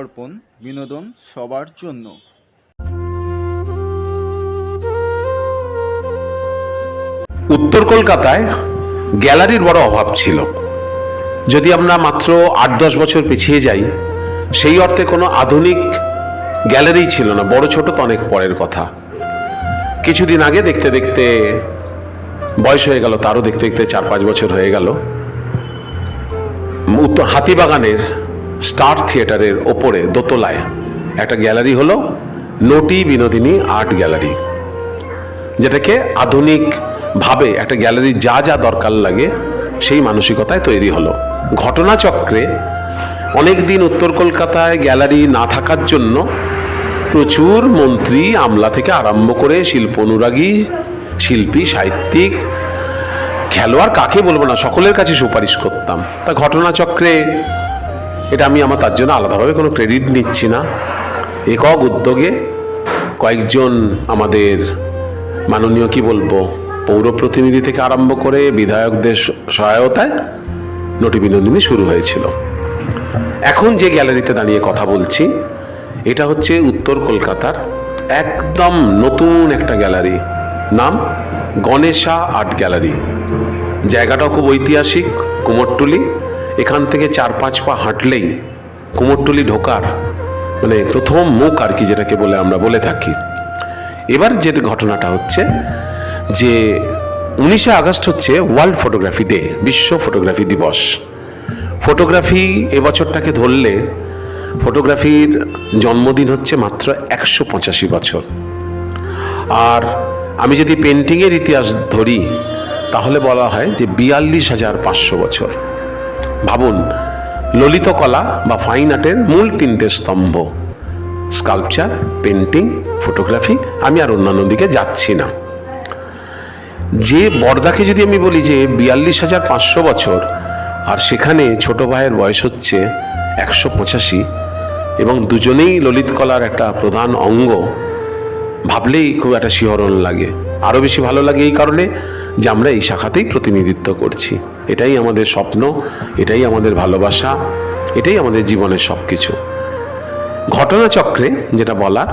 দর্পণ বিনোদন সবার জন্য। উত্তর কলকাতায় গ্যালারির বড় অভাব ছিল। যদি আমরা মাত্র আট দশ বছর পিছিয়ে যাই, সেই অর্থে কোনো আধুনিক গ্যালারি ছিল না, বড় ছোট তো অনেক পরের কথা। কিছুদিন আগে দেখতে দেখতে বয়স হয়ে গেল, তারও দেখতে দেখতে চার পাঁচ বছর হয়ে গেল। হাতিবাগানের স্টার থিয়েটারের ওপরে দোতলায়। একটা গ্যালারি হলো নটি বিনোদিনী আর্ট গ্যালারি। যেটাকে আধুনিক ভাবে একটা গ্যালারি যা যা দরকার লাগে সেই মানসিকতায় তৈরি হলো। ঘটনাচক্রে অনেক দিন উত্তর কলকাতায় গ্যালারি না থাকার জন্য প্রচুর মন্ত্রী, আমলা থেকে আরম্ভ করে শিল্প অনুরাগী শিল্পী, সাহিত্যিক, খেলোয়াড় কাকে বলব না, সকলের কাছে সুপারিশ করতাম। তা ঘটনাচক্রে এটা আমি আমার তার জন্য আলাদাভাবে কোনো ক্রেডিট নিচ্ছি না। একক উদ্যোগে কয়েকজন আমাদের মাননীয়, কি বলব, পৌর প্রতিনিধি থেকে আরম্ভ করে বিধায়কদের সহায়তায় নটি বিনোদিনী শুরু হয়েছিল। এখন যে গ্যালারিতে দাঁড়িয়ে কথা বলছি, এটা হচ্ছে উত্তর কলকাতার একদম নতুন একটা গ্যালারি নাম গণেশা আর্ট গ্যালারি জায়গাটাও খুব ঐতিহাসিক, কুমোরটুলি। এখান থেকে চার পাঁচ পা হাঁটলেই কুমোরটুলি ঢোকার মানে প্রথম মুখ আর কি যেটাকে বলে আমরা বলে থাকি। এবার যে ঘটনাটা হচ্ছে যে উনিশে আগস্ট হচ্ছে ওয়ার্ল্ড ফটোগ্রাফি ডে, বিশ্ব ফটোগ্রাফি দিবস। ফটোগ্রাফি এবছরটাকে ধরলে ফটোগ্রাফির জন্মদিন হচ্ছে মাত্র একশো পঁচাশি বছর। আর আমি যদি পেন্টিংয়ের ইতিহাস ধরি, তাহলে বলা হয় যে বিয়াল্লিশ হাজার পাঁচশো বছর। ভাবুন, ললিতকলা বা ফাইন আর্টের মূল তিনটে স্তম্ভ স্কাল্পচার পেন্টিং ফটোগ্রাফি আমি আর অন্যান্য দিকে যাচ্ছি না। যে বর্দাকে যদি আমি বলি যে বিয়াল্লিশ হাজার পাঁচশো বছর, আর সেখানে ছোট ভাইয়ের বয়স হচ্ছে একশো পঁচাশি, এবং দুজনেই ললিত কলার একটা প্রধান অঙ্গ, ভাবলেই খুব একটা শিহরণ লাগে। আরও বেশি ভালো লাগে এই কারণে যে আমরা এই শাখাতেই প্রতিনিধিত্ব করছি। এটাই আমাদের স্বপ্ন, এটাই আমাদের ভালোবাসা, এটাই আমাদের জীবনের সব কিছু ঘটনাচক্রে যেটা বলার,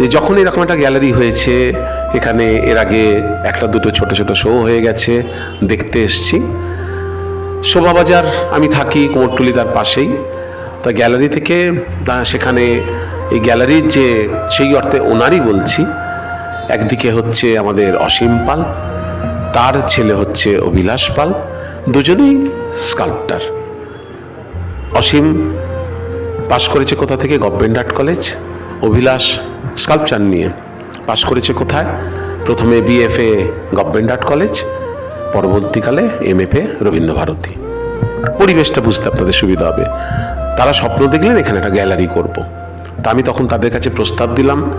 যে যখন এরকম একটা গ্যালারি হয়েছে, এখানে এর আগে একটা দুটো ছোট ছোট শো হয়ে গেছে, দেখতে এসছি। শোভাবাজার আমি থাকি কুমোরটুলি তার পাশেই। তা গ্যালারি থেকে, তা সেখানে এই গ্যালারির যে, সেই অর্থে ওনারই বলছি, একদিকে হচ্ছে আমাদের অসীম পাল, তার ছেলে হচ্ছে অভিলাষ পাল। দুজনেই স্কাল্পটার অসীম পাশ করেছে কোথা থেকে? Government art college Abhilash sculpture নিয়ে। পাশ করেছে কোথায়? প্রথমে বিএফএ গভর্নমেন্ট আর্ট কলেজ পরবর্তীকালে এম এমএফএ রবীন্দ্র ভারতী পরিবেশটা বুঝতে আপনাদের সুবিধা হবে। তারা স্বপ্ন দেখলেন এখানে একটা গ্যালারি করব। তা আমি তখন তাদের কাছে প্রস্তাব দিলাম।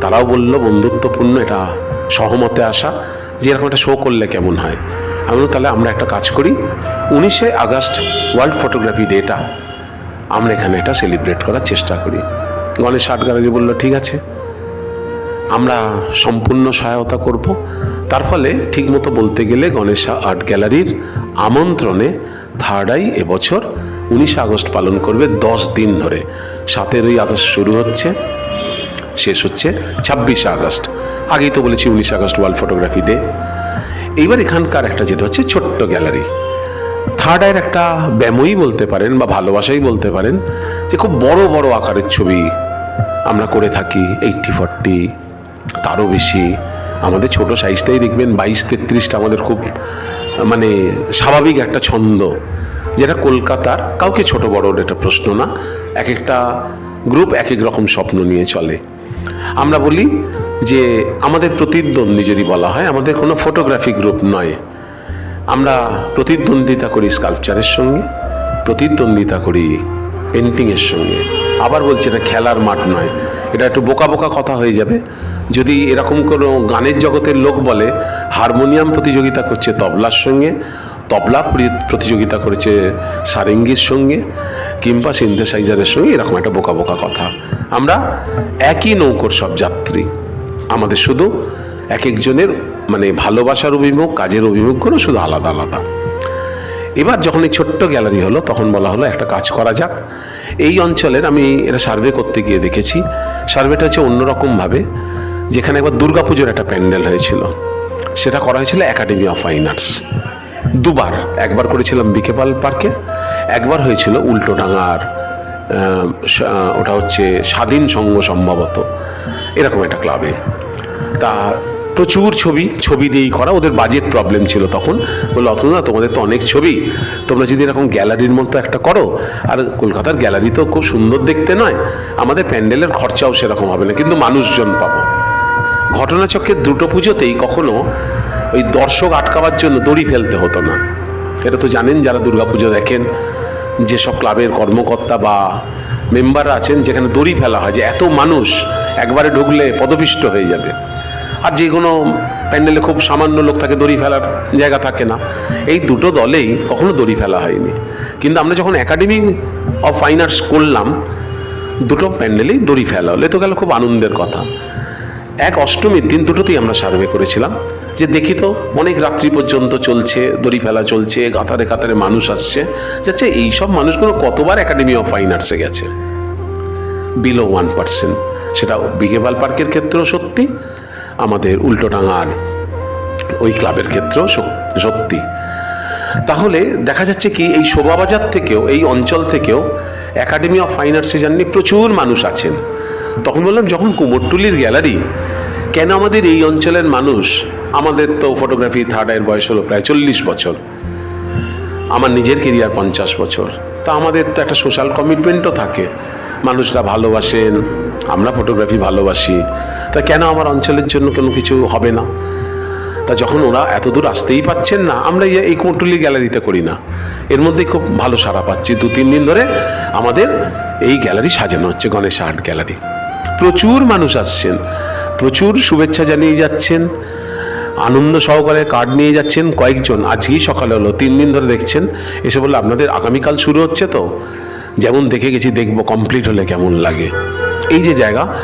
তারাও বলল, বন্ধুত্বপূর্ণ, এটা সহমতে আসা। যে এরকম একটা শো করলে কেমন হয়? আমি তাহলে আমরা একটা কাজ করি। উনিশে আগস্ট ওয়ার্ল্ড ফটোগ্রাফি ডেটা আমরা এখানে এটা সেলিব্রেট করার চেষ্টা করি। গণেশ গ্যালারি বলল, ঠিক আছে, আমরা সম্পূর্ণ সহায়তা করব। তার ফলে ঠিকমতো বলতে গেলে গণেশা আর্ট গ্যালারির আমন্ত্রণে থার্ড আই এবছর উনিশে আগস্ট পালন করবে দশ দিন ধরে। সাতেরোই আগস্ট শুরু হচ্ছে, শেষ হচ্ছে ছাব্বিশে আগস্ট। আগেই তো বলেছি উনিশে আগস্ট ওয়ার্ল্ড ফটোগ্রাফি ডে। এইবার এখানকার একটা যেটা হচ্ছে ছোট্ট গ্যালারি। থার্ড আয়ের একটা ব্যামোই বলতে পারেন বা ভালোবাসাই বলতে পারেন যে খুব বড় বড় আকারের ছবি আমরা করে থাকি, এইটটি, ফর্টি, তারও বেশি। আমাদের ছোট সাইজটাই দেখবেন বাইশ, তেত্রিশটা আমাদের খুব মানে স্বাভাবিক একটা ছন্দ। যেটা কলকাতার কাউকে ছোট বড় এটা প্রশ্ন না। এক একটা গ্রুপ এক এক রকম স্বপ্ন নিয়ে চলে। আমরা বলি যে আমাদের প্রতিদ্বন্দ্বী যদি বলা হয়, আমাদের কোনো ফটোগ্রাফি গ্রুপ নয়। আমরা প্রতিদ্বন্দ্বিতা করি স্কাল্পচারের সঙ্গে, প্রতিদ্বন্দ্বিতা করি পেন্টিংয়ের সঙ্গে। আবার বলছি এটা খেলার মাঠ নয়, এটা একটু বোকা বোকা কথা হয়ে যাবে। যদি এরকম কোনো গানের জগতের লোক বলে, হারমোনিয়াম প্রতিযোগিতা করছে তবলার সঙ্গে তবলা প্রতিযোগিতা করেছে সারেঙ্গির সঙ্গে কিংবা সিনথেসাইজারের সঙ্গে, এরকম একটা বোকা বোকা কথা। আমরা একই নৌকোর সব যাত্রী। আমাদের শুধু এক একজনের মানে ভালোবাসার অভিমুখ, কাজের অভিমুখগুলো শুধু আলাদা আলাদা। এবার যখন এই ছোট্ট গ্যালারি হলো, তখন বলা হলো একটা কাজ করা যাক। এই অঞ্চলের আমি এটা সার্ভে করতে গিয়ে দেখেছি। সার্ভেটা হচ্ছে অন্যরকমভাবে যেখানে একবার দুর্গাপুজোর একটা প্যান্ডেল হয়েছিল। সেটা করা হয়েছিল একাডেমি অফ ফাইন আর্টস দুবার। একবার করেছিলাম বিকেপাল পার্কে, একবার হয়েছিল উল্টোডাঙার ওটা হচ্ছে স্বাধীন সংঘ সম্ভবত। এরকম একটা ক্লাবে। তা প্রচুর ছবি ছবি দিয়েই করা, ওদের বাজেট প্রবলেম ছিল তখন। বলল, অতনা তোমাদের তো অনেক ছবি। তোমরা যদি এরকম গ্যালারির মতো একটা করো, আর কলকাতার গ্যালারি তো খুব সুন্দর দেখতে নয়, আমাদের প্যান্ডেলের খরচাও সেরকম হবে না, কিন্তু মানুষজন পাবো। ঘটনাচক্রের দুটো পুজোতেই কখনো ওই দর্শক আটকাবার জন্য দড়ি ফেলতে হতো না। এটা তো জানেন যারা দুর্গাপুজো দেখেন, যেসব ক্লাবের কর্মকর্তা বা মেম্বাররা আছেন, যেখানে দড়ি ফেলা হয়, যে এত মানুষ একবারে ঢুকলে পদপিষ্ট হয়ে যাবে। আর যে কোনো প্যান্ডেলে খুব সামান্য লোক থাকে, দড়ি ফেলার জায়গা থাকে না। এই দুটো দলেই কখনো দড়ি ফেলা হয়নি। কিন্তু আমরা যখন একাডেমি অফ ফাইন আর্টস করলাম, দুটো প্যান্ডেলেই দড়ি ফেলা হলে। তো গেল খুব আনন্দের কথা। এক অষ্টমীর দিন দুটোতেই আমরা সার্ভে করেছিলাম। যে দেখি তো, অনেক রাত্রি পর্যন্ত চলছে, দড়ি ফেলা চলছে, কাতারে কাতারে মানুষ আসছে। যাচ্ছে, এইসব মানুষগুলো কতবার একাডেমি অফ ফাইন আর্টসে গেছে? বিলো ওয়ান পার্সেন্ট সেটা বিকেবাল পার্কের ক্ষেত্রেও সত্যি, আমাদের উল্টোডাঙার ওই ক্লাবের ক্ষেত্রেও সত্যি। তাহলে দেখা যাচ্ছে কি, এই শোভাবাজার থেকেও, এই অঞ্চল থেকেও একাডেমি অফ ফাইন আর্টসে জাননি প্রচুর মানুষ আছেন। তখন বললাম, যখন কুমোরটুলির গ্যালারি, কেন আমাদের এই অঞ্চলের মানুষ, আমাদের তো ফটোগ্রাফি থার্ড এর বয়স হলো প্রায় চল্লিশ বছর, আমার নিজের কেরিয়ার পঞ্চাশ বছর, তা আমাদের তো একটা সোশ্যাল কমিটমেন্টও থাকে। মানুষরা ভালোবাসেন, আমরা ফটোগ্রাফি ভালোবাসি, তা কেন আমার অঞ্চলের জন্য কোনো কিছু হবে না? তা যখন ওরা এত দূর আসতেই পাচ্ছেন না, আমরা এই- কোটুলি গ্যালারিতে করি না। এর মধ্যে খুব ভালো সাড়া পাচ্ছি। দু, তিন দিন ধরে আমাদের এই গ্যালারি সাজানো হচ্ছে, গণেশ আর্ট গ্যালারি। প্রচুর মানুষ আসছেন, প্রচুর শুভেচ্ছা জানিয়ে যাচ্ছেন, আনন্দ সহকারে কার্ড নিয়ে যাচ্ছেন কয়েকজন। আজকেই সকালে হলো, তিন দিন ধরে দেখছেন। এসে বলল, আপনাদের আগামীকাল শুরু হচ্ছে তো? যেমন দেখে গেছি, দেখব কমপ্লিট হলে কেমন লাগে। এই যে জায়গা,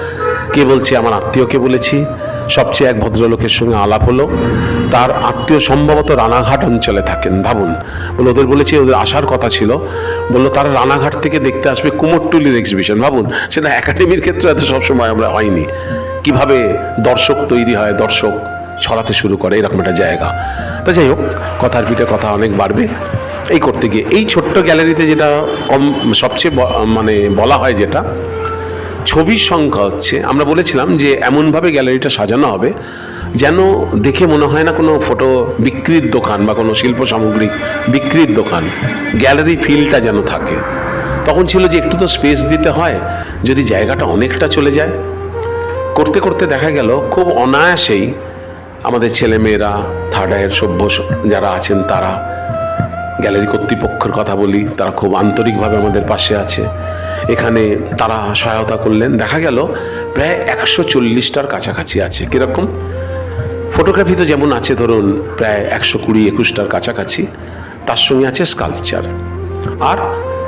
কে বলছে? আমার আত্মীয়কে বলেছি। সবচেয়ে এক ভদ্রলোকের সঙ্গে আলাপ হলো। তার আত্মীয় সম্ভবত রানাঘাট অঞ্চলে থাকেন। ভাবুন বলে ওদের বলেছি, ওদের আসার কথা ছিল। বলল, তারা রানাঘাট থেকে দেখতে আসবে কুমোরটুলির এক্সিবিশন ভাবুন সেটা একাডেমির ক্ষেত্রে এত সবসময় আমরা হয়নি। কীভাবে দর্শক তৈরি হয়, দর্শক ছড়াতে শুরু করে, এরকম একটা জায়গা। তা যাই হোক, কথার পিঠে কথা অনেক বাড়বে। এই করতে গিয়ে, এই ছোট্ট গ্যালারিতে যেটা কম, সবচেয়ে মানে বলা হয় যেটা ছবির সংখ্যা হচ্ছে, আমরা বলেছিলাম যে এমনভাবে গ্যালারিটা সাজানো হবে যেন দেখে মনে হয় না কোনো ফটো বিক্রির দোকান বা কোনো শিল্প সামগ্রী বিক্রির দোকান, গ্যালারি ফিলটা যেন থাকে। তখন ছিল যে একটু তো স্পেস দিতে হয়, যদি জায়গাটা অনেকটা চলে যায়। করতে করতে দেখা গেল, খুব অনায়াসেই আমাদের ছেলেমেয়েরা থার্ড আয়ের সভ্য যারা আছেন তারা গ্যালারি কর্তৃপক্ষের কথা বলি, তারা খুব আন্তরিকভাবে আমাদের পাশে আছে। এখানে তারা সহায়তা করলেন। দেখা গেল, প্রায় একশো চল্লিশটার কাছাকাছি আছে। কীরকম? ফটোগ্রাফি তো যেমন আছে, ধরুন, প্রায় একশো কুড়ি, একুশটার কাছাকাছি। তার সঙ্গে আছে স্কাল্পচার। আর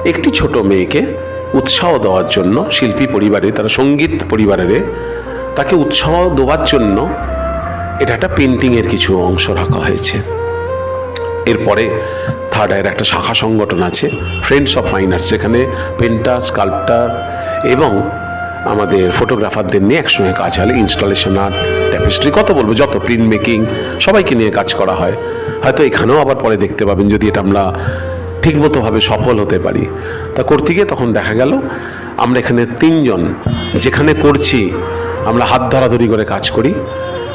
একটি ছোট মেয়েকে উৎসাহ দেওয়ার জন্য শিল্পী পরিবারে, তারা সংগীত পরিবারের, তাকে উৎসাহ দেওয়ার জন্য এটা একটা পেন্টিংয়ের কিছু অংশ রাখা হয়েছে। এরপরে থার্ড একটা শাখা সংগঠন আছে ফ্রেন্ডস অফ ফাইন আর্টস যেখানে পেন্টার স্কাল্পটার এবং আমাদের ফটোগ্রাফারদের নিয়ে একসঙ্গে কাজ হয় ইনস্টলেশন আর্ট ট্যাপেস্ট্রি কত বলব, যত প্রিন্ট মেকিং সবাইকে নিয়ে কাজ করা হয়। হয়তো এখানেও আবার পরে দেখতে পাবেন যদি এটা আমরা ঠিকমতোভাবে সফল হতে পারি। তা করতে গিয়ে তখন দেখা গেল, আমরা এখানে তিনজন, যেখানে করছি, আমরা হাত ধরাধরি করে কাজ করি।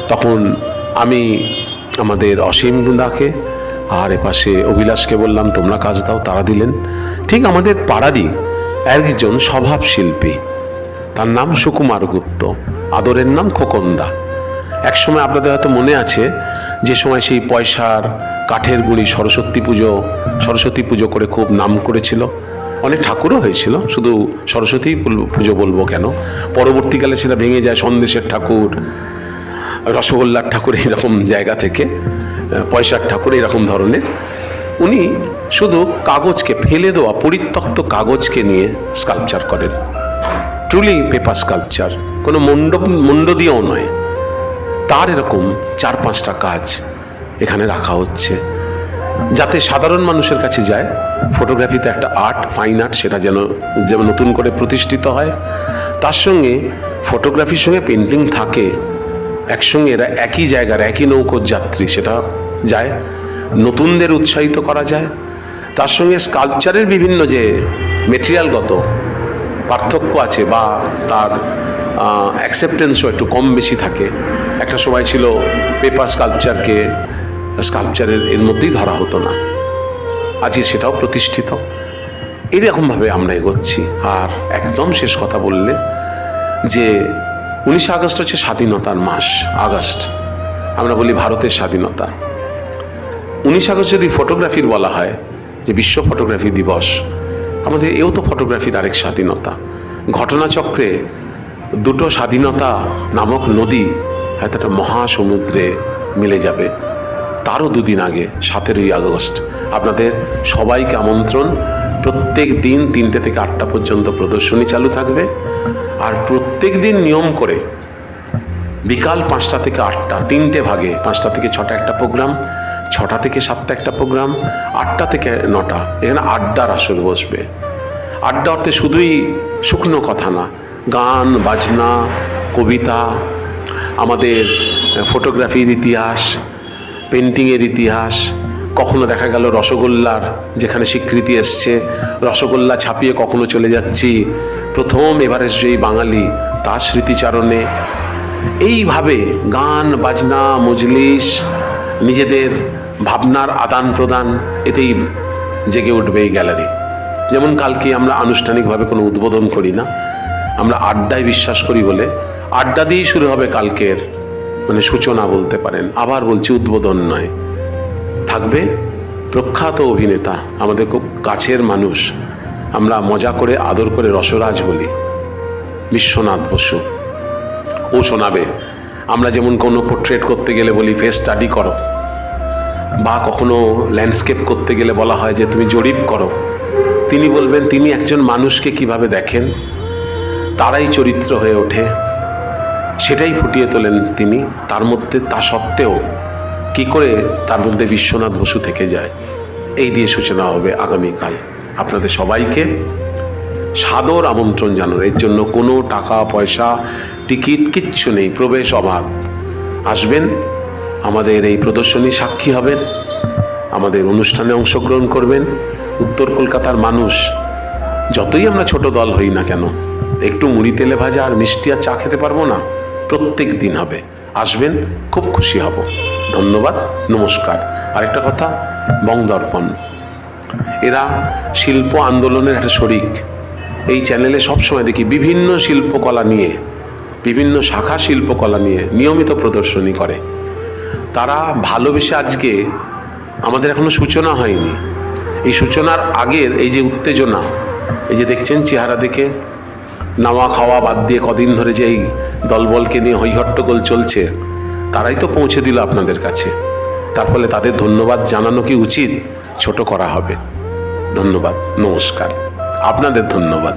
তখন আমি, আমাদের অসীম দাকে আর এপাশে অভিলাষকে বললাম, তোমরা কাজ দাও, তারা দিলেন। ঠিক আমাদের পাড়ারই একজন স্বভাব শিল্পী তার নাম সুকুমার গুপ্ত, আদরের নাম খোকন্দা। এক সময় আপনাদের হয়তো মনে আছে, যে সময় সেই পয়সার কাঠের গুড়ি সরস্বতী পুজো সরস্বতী পুজো করে খুব নাম করেছিল। অনেক ঠাকুরও হয়েছিল, শুধু সরস্বতী পুজো বলব কেন? পরবর্তীকালে সেটা ভেঙে যায় সন্দেশের ঠাকুর, রসগোল্লার ঠাকুর, এরকম জায়গা থেকে। পয়সার ঠাকুর এরকম ধরনের। উনি শুধু কাগজকে ফেলে দেওয়া, পরিত্যক্ত কাগজকে নিয়ে স্কাল্পচার করেন। ট্রুলি পেপার স্কাল্পচার কোনো মণ্ডপ, মণ্ড দিয়েও নয়। তার এরকম চার পাঁচটা কাজ এখানে রাখা হচ্ছে। যাতে সাধারণ মানুষের কাছে যায় ফটোগ্রাফিতে একটা আর্ট ফাইন আর্ট সেটা যেন যেন নতুন করে প্রতিষ্ঠিত হয়। তার সঙ্গে ফটোগ্রাফির সঙ্গে পেন্টিং থাকে। একসঙ্গে এরা একই জায়গার একই নৌকোর যাত্রী, সেটা যায়, নতুনদের উৎসাহিত করা যায়। তার সঙ্গে স্কাল্পচারের বিভিন্ন যে মেটেরিয়ালগত পার্থক্য আছে বা তার অ্যাকসেপ্টেন্সও একটু কম বেশি থাকে। একটা সময় ছিল পেপার স্কাল্পচারকে স্কাল্পচারের এর মধ্যেই ধরা হতো না। আজকে সেটাও প্রতিষ্ঠিত। এইরকমভাবে আমরা এগোচ্ছি। আর একদম শেষ কথা বললে যে উনিশে আগস্ট হচ্ছে স্বাধীনতার মাস, আগস্ট। আমরা বলি ভারতের স্বাধীনতা। উনিশ আগস্ট যদি ফটোগ্রাফির বলা হয় যে বিশ্ব ফটোগ্রাফি দিবস, আমাদের এও তো ফটোগ্রাফির আরেক স্বাধীনতা। ঘটনাচক্রে দুটো স্বাধীনতা নামক নদী হয়তো একটা মহাসমুদ্রে মিলে যাবে। তারও দুদিন আগে, সতেরোই আগস্ট। আপনাদের সবাইকে আমন্ত্রণ, প্রত্যেক দিন তিনটে থেকে আটটা পর্যন্ত প্রদর্শনী চালু থাকবে। আর প্রত্যেক দিন নিয়ম করে বিকাল পাঁচটা থেকে আটটা, তিনটে ভাগে, পাঁচটা থেকে ছটা একটা প্রোগ্রাম ছটা থেকে সাতটা একটা প্রোগ্রাম আটটা থেকে নটা। এখানে আড্ডার আসর বসবে। আড্ডা অর্থে শুধুই শুকনো কথা না, গান, বাজনা, কবিতা, আমাদের ফটোগ্রাফির ইতিহাস পেন্টিংয়ের ইতিহাস, কখনো দেখা গেল রসগোল্লার যেখানে স্বীকৃতি এসছে, রসগোল্লা ছাপিয়ে কখনো চলে যাচ্ছি, প্রথম এভারেস্ট জয়ী বাঙালি, তার স্মৃতিচারণে। এইভাবে গান, বাজনা, মজলিস, নিজেদের ভাবনার আদান প্রদান এতেই জেগে উঠবে এই গ্যালারি। যেমন কালকে আমরা আনুষ্ঠানিকভাবে কোনো উদ্বোধন করি না, আমরা আড্ডায় বিশ্বাস করি বলে আড্ডা দিয়েই শুরু হবে কালকের মানে সূচনা বলতে পারেন। আবার বলছি উদ্বোধন নয়। থাকবে প্রখ্যাত অভিনেতা, আমাদের খুব কাছের মানুষ, আমরা মজা করে আদর করে রসরাজ বলি, বিশ্বনাথ বসু। ও শোনাবে, আমরা যেমন কোনো পোর্ট্রেট করতে গেলে বলি ফেস স্টাডি করো। বা কখনো ল্যান্ডস্কেপ করতে গেলে বলা হয় যে তুমি জরিপ করো। তিনি বলবেন, তিনি একজন মানুষকে কীভাবে দেখেন? তারাই চরিত্র হয়ে ওঠে। সেটাই ফুটিয়ে তোলেন তিনি। তার মধ্যে, তা সত্ত্বেও কি করে তার মধ্যে বিশ্বনাথ বসু থেকে যায়? এই দিয়ে সূচনা হবে আগামীকাল। আপনাদের সবাইকে সাদর আমন্ত্রণ জানানো। এর জন্য কোনো টাকা, পয়সা, টিকিট কিচ্ছু নেই। প্রবেশ অবাধ। আসবেন আমাদের এই প্রদর্শনী সাক্ষী হবেন, আমাদের অনুষ্ঠানে অংশগ্রহণ করবেন উত্তর কলকাতার মানুষ। যতই আমরা ছোট দল হই না কেন, একটু মুড়ি তেলে ভাজা আর মিষ্টি আর চা খেতে পারব না, প্রত্যেক দিন হবে। আসবেন, খুব খুশি হব। ধন্যবাদ, নমস্কার। আরেকটা কথা, বংদর্পণ। এরা শিল্প আন্দোলনের একটা শরিক। এই চ্যানেলে সবসময় দেখি বিভিন্ন শিল্পকলা নিয়ে, বিভিন্ন শাখা শিল্পকলা নিয়ে নিয়মিত প্রদর্শনী করে। তারা ভালোবেসে আজকে আমাদের এখনও সূচনা হয়নি। এই সূচনার আগের এই যে উত্তেজনা, এই যে দেখছেন চেহারা দেখে নাওয়া খাওয়া বাদ দিয়ে কদিন ধরে যে এই দলবলকে নিয়ে হৈহট্টগোল চলছে, তারাই তো পৌঁছে দিল আপনাদের কাছে। তার ফলে তাদের ধন্যবাদ জানানো কি উচিত? ছোট করা হবে। ধন্যবাদ, নমস্কার। আপনাদের ধন্যবাদ।